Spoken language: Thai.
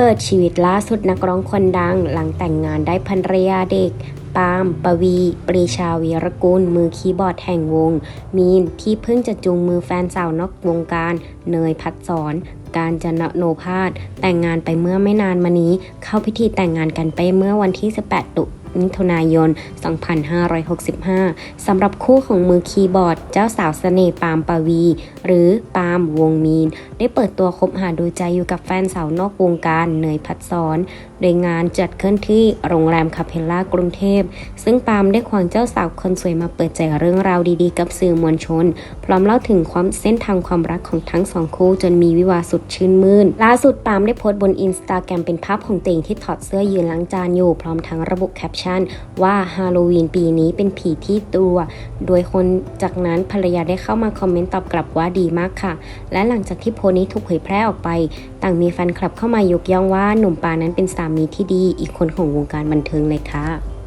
เปิดชีวิตล่าสุดนักร้องคนดัง หลังแต่งงานได้ภรรยาเด็ก ปาม ปวี ปรีชาวีรกุล มือคีย์บอร์ดแห่งวง มีนที่เพิ่งจะจูงมือแฟนสาวนอกวงการ เนยพัดสอนการจนโนภาสแต่งงานไปเมื่อไม่นานมานี้ เข้าพิธีแต่งงานกันไปเมื่อวันที่ 18 ตุมิถุนายน 2565 สำหรับคู่ของมือคีย์บอร์ด เจ้าสาวเสน่ห์ปามปวี หรือปามวงมีน ได้เปิดตัวคบหาดูใจอยู่กับแฟนสาวนอกวงการเนยพัดสอน โดยงานจัดขึ้นที่โรงแรมคาเพลล่ากรุงเทพ ซึ่งปามได้ควงเจ้าสาวคนสวยมาเปิดใจเรื่องราวดีๆ กับสื่อมวลชน พร้อมเล่าถึงความเส้นทางความรักของทั้งสองคู่จนมีวิวาห์สุดชื่นมื่น ล่าสุดปามได้โพสต์บนอินสตาแกรมเป็นภาพของตัวเองที่ถอดเสื้อยืนล้างจานอยู่ พร้อมทั้งระบุแคปชั่น ว่าฮาโลวีนปีนี้เป็นผีที่ตัว โดยคนจากนั้นภรรยาได้เข้ามาคอมเมนต์ตอบกลับว่าดีมากค่ะ และหลังจากที่โพสต์นี้ถูกเผยแพร่ออกไป ต่างมีแฟนคลับเข้ามายกย่องว่าหนุ่มปานั้นเป็นสามีที่ดี อีกคนของวงการบันเทิงเลยค่ะ